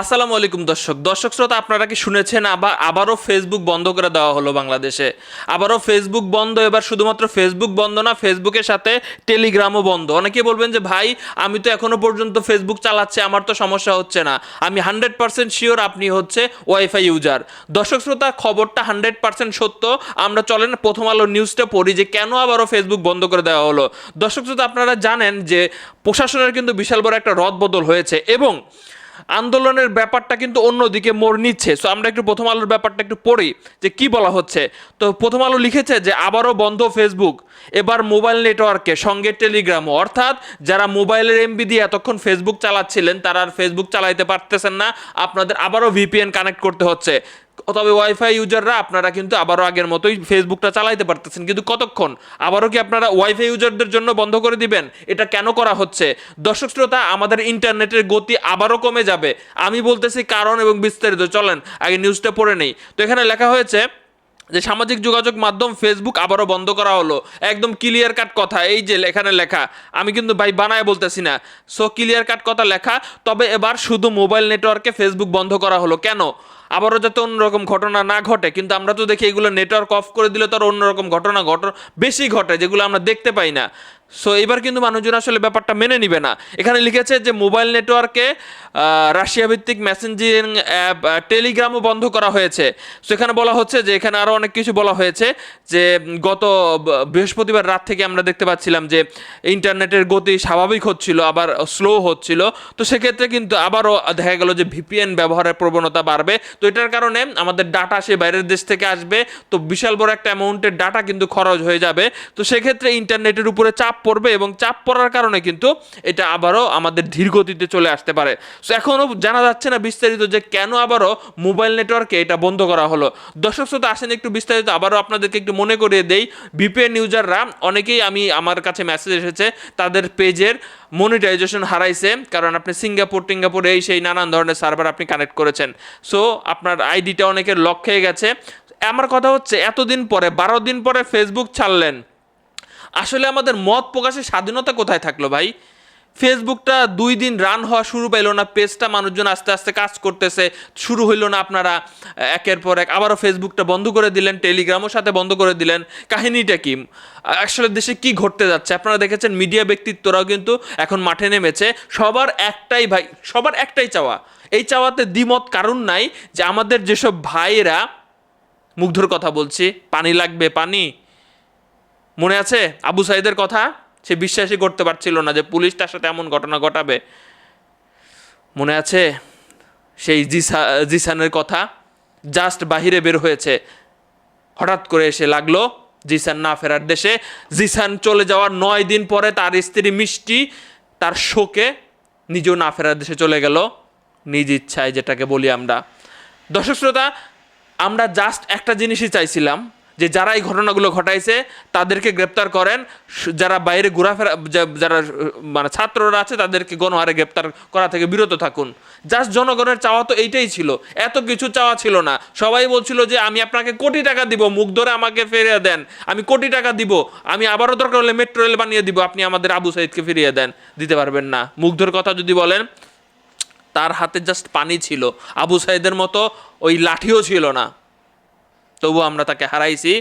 আসসালামু আলাইকুম দর্শক। দর্শক শ্রোতা, আপনারা কি শুনেছেন আবার, আবারও ফেসবুক বন্ধ করে দেওয়া হলো বাংলাদেশে? আবারও ফেসবুক বন্ধ, এবার শুধুমাত্র ফেসবুক বন্ধ না ফেসবুকের সাথে টেলিগ্রামও বন্ধ। অনেকে বলবেন যে, ভাই, আমি তো এখনও পর্যন্ত ফেসবুক চালাচ্ছি, আমার তো সমস্যা হচ্ছে না। আমি হান্ড্রেড পার্সেন্ট শিওর আপনি হচ্ছে ওয়াইফাই ইউজার দর্শক শ্রোতা, খবরটা হান্ড্রেড পার্সেন্ট সত্য। আমরা চলেন প্রথম আলো নিউজটা পড়ি যে, কেন আবারও ফেসবুক বন্ধ করে দেওয়া হলো। দর্শক শ্রোতা, আপনারা জানেন যে, প্রশাসনের কিন্তু বিশাল বড় একটা রদবদল হয়েছে এবং আন্দোলনের ব্যাপারটা কিন্তু অন্যদিকে মোড় নিচ্ছে। সো আমরা একটু প্রথম আলোর ব্যাপারটা একটু পড়ি যে কি বলা হচ্ছে। তো প্রথম আলো লিখেছে যে, আবারও বন্ধ ফেসবুক এবার মোবাইল নেটওয়ার্কে, সঙ্গে টেলিগ্রামও। অর্থাৎ যারা মোবাইলের এমবি দিয়ে এতক্ষণ ফেসবুক চালাচ্ছিলেন, তারা আর ফেসবুক চালাইতে পারতেছেন না। আপনাদের আবারও ভিপিএন কানেক্ট করতে হচ্ছে। তবে ওয়াইফাই ইউজাররা আপনারা কিন্তু আবারও আগের মতোই ফেসবুকটা চালাইতে পারতেছেন। কিন্তু কতক্ষণ? আবারও কি আপনারা ওয়াইফাই ইউজারদের জন্য বন্ধ করে দিবেন? এটা কেন করা হচ্ছে? দর্শক শ্রোতা, আমাদের ইন্টারনেটের গতি আবারও কমে যাবে। আমি বলতেছি কারণ এবং বিস্তারিত। চলেন, আগে নিউজটা পড়ে নেই। তো এখানে লেখা হয়েছে যে সামাজিক যোগাযোগ মাধ্যম ফেসবুক আবারও বন্ধ করা হলো। একদম ক্লিয়ার কাট কথা, এই যে এখানে লেখা। আমি কিন্তু ভাই বানায় বলতেছি না। সো ক্লিয়ার কাট কথা লেখা। তবে এবার শুধু মোবাইল নেটওয়ার্কে ফেসবুক বন্ধ করা হলো। কেন? আবারও যাতে অন্যরকম ঘটনা না ঘটে। কিন্তু আমরা তো দেখি এগুলো নেটওয়ার্ক অফ করে দিলে তো আর অন্যরকম ঘটনা ঘট, বেশি ঘটে, যেগুলো আমরা দেখতে পাই না। সো এবার কিন্তু মানুষজন আসলে ব্যাপারটা মেনে নিবে না। এখানে লিখেছে যে, মোবাইল নেটওয়ার্কে রাশিয়া ভিত্তিক মেসেঞ্জিং অ্যাপ টেলিগ্রামও বন্ধ করা হয়েছে। সো এখানে বলা হচ্ছে যে, এখানে আরও অনেক কিছু বলা হয়েছে যে, গত বৃহস্পতিবার রাত থেকে আমরা দেখতে পাচ্ছিলাম যে, ইন্টারনেটের গতি স্বাভাবিক হচ্ছিল, আবার স্লো হচ্ছিল। তো সেক্ষেত্রে কিন্তু আবারও দেখা গেল যে, ভিপিএন ব্যবহারের প্রবণতা বাড়বে। তো এটার কারণে আমাদের ডাটা সে বাইরের দেশ থেকে আসবে। তো বিশাল বড় একটা অ্যামাউন্টের ডাটা কিন্তু খরচ হয়ে যাবে। তো সেক্ষেত্রে ইন্টারনেটের উপরে চাপ পড়বে এবং চাপ পড়ার কারণে কিন্তু এটা আবারও আমাদের ধীর গতিতে চলে আসতে পারে। সো এখনও জানা যাচ্ছে না বিস্তারিত যে কেন আবারও মোবাইল নেটওয়ার্কে এটা বন্ধ করা হলো। দর্শক শ্রোতা, আসেন একটু বিস্তারিত আবারও আপনাদেরকে একটু মনে করিয়ে দেই। বিপিএন ইউজাররা অনেকেই আমি আমার কাছে মেসেজ এসেছে, তাদের পেজের মনিটাইজেশন হারাইছে, কারণ আপনি সিঙ্গাপুর, টিঙ্গাপুর এই সেই নানান ধরনের সার্ভার আপনি কানেক্ট করেছেন। সো আপনার আইডিটা অনেকের লক খেয়ে গেছে। আমার কথা হচ্ছে, এতদিন পরে, বারো দিন পরে ফেসবুক ছাড়লেন। আসলে আমাদের মত প্রকাশের স্বাধীনতা কোথায় থাকল ভাই? ফেসবুকটা দুই দিন রান হওয়া শুরু পাইলো না, পেজটা মানুষজন আস্তে আস্তে কাজ করতেছে, শুরু হইল না আপনারা একের পর এক, আবারও ফেসবুকটা বন্ধ করে দিলেন, টেলিগ্রামও সাথে বন্ধ করে দিলেন, কাহিনীটা কি? আসলে দেশে কি ঘটতে যাচ্ছে? আপনারা দেখেছেন মিডিয়া ব্যক্তিত্বরাও কিন্তু এখন মাঠে নেমেছে, সবার একটাই ভাই, সবার একটাই চাওয়া। এই চাওয়াতে দ্বিমত কারণ নাই যে আমাদের যেসব ভাইয়েরা, মুগ্ধর কথা বলছি, পানি লাগবে পানি মনে আছে? আবু সাইদের কথা? সে বিশ্বাসই করতে পারছিল না যে পুলিশ তার সাথে এমন ঘটনা ঘটাবে। মনে আছে? সেই জিসা, জিসানের কথা জাস্ট বাহিরে বের হয়েছে। হঠাৎ করে এসে লাগল জিসান না ফেরার দেশে। জিসান চলে যাওয়ার নয় দিন পরে তার স্ত্রী মিষ্টি তার শোকে নিজেও না ফেরার দেশে চলে গেল। নিজ ইচ্ছায় যেটাকে বলি আমরা। দর্শক শ্রোতা, আমরা জাস্ট একটা জিনিসই চাইছিলাম। যে যারা এই ঘটনাগুলো ঘটাইছে, তাদেরকে গ্রেপ্তার করেন। যারা বাইরে ঘোরাফেরা যারা মানে ছাত্ররা আছে, তাদেরকে গণহারে গ্রেপ্তার করা থেকে বিরত থাকুন। জাস্ট জনগণের চাওয়া তো এইটাই ছিল। এত কিছু চাওয়া ছিল না। সবাই বলছিল যে, আমি আপনাকে কোটি টাকা দিব, মুখ ধরে আমাকে ফিরিয়ে দেন। আমি কোটি টাকা দিব। আমি আবারও দরকার হলে মেট্রো রেল বানিয়ে দিব। আপনি আমাদের আবু সাইদকে ফিরিয়ে দেন। দিতে পারবেন না। মুগ্ধর কথা যদি বলেন, তার হাতে জাস্ট পানি ছিল। আবু সাইদের মতো ওই লাঠিও ছিল না। তবু আমরা তাকে হারাইছি।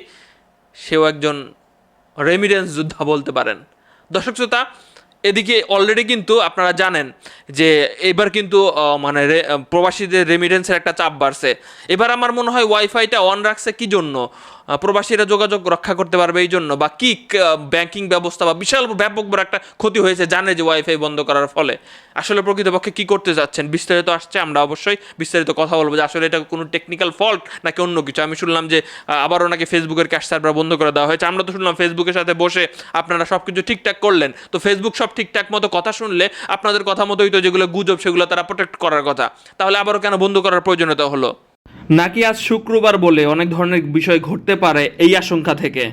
সেও একজন রেমিডেন্স যোদ্ধা বলতে পারেন। দর্শক শ্রোতা, এদিকে অলরেডি কিন্তু আপনারা জানেন যে এবার কিন্তু মানে প্রবাসীদের রেমিডেন্সের একটা চাপ বাড়ছে। এবার আমার মনে হয় ওয়াইফাইটা অন রাখছে কি জন্য? প্রবাসীরা যোগাযোগ রক্ষা করতে পারবে এই জন্য। বা কি ব্যাংকিং ব্যবস্থা বা বিশাল ব্যাপক বড় একটা ক্ষতি হয়েছে জানে যে ওয়াইফাই বন্ধ করার ফলে। আসলে প্রকৃতপক্ষে কি করতে যাচ্ছেন? বিস্তারিত আসছে, আমরা অবশ্যই বিস্তারিত কথা বলব যে আসলে এটা কোনো টেকনিক্যাল ফল্ট নাকি অন্য কিছু? আমি শুনলাম যে আবারও নাকি ফেসবুকের ক্যাশ সার্ভার বন্ধ করে দেওয়া হয়েছে। আমরা তো শুনলাম ফেসবুকের সাথে বসে আপনারা সব কিছু ঠিকঠাক করলেন। তো ফেসবুক সব ঠিকঠাক মতো কথা শুনলে আপনাদের কথা মতোই তো যেগুলো গুজব সেগুলো তারা প্রোটেক্ট করার কথা। তাহলে আবারও কেন বন্ধ করার প্রয়োজনীয়তা হলো? নাকি আজ শুক্রবার বলে অনেক ধরনের বিষয় ঘটতে পারে এই আশঙ্কা থেকে?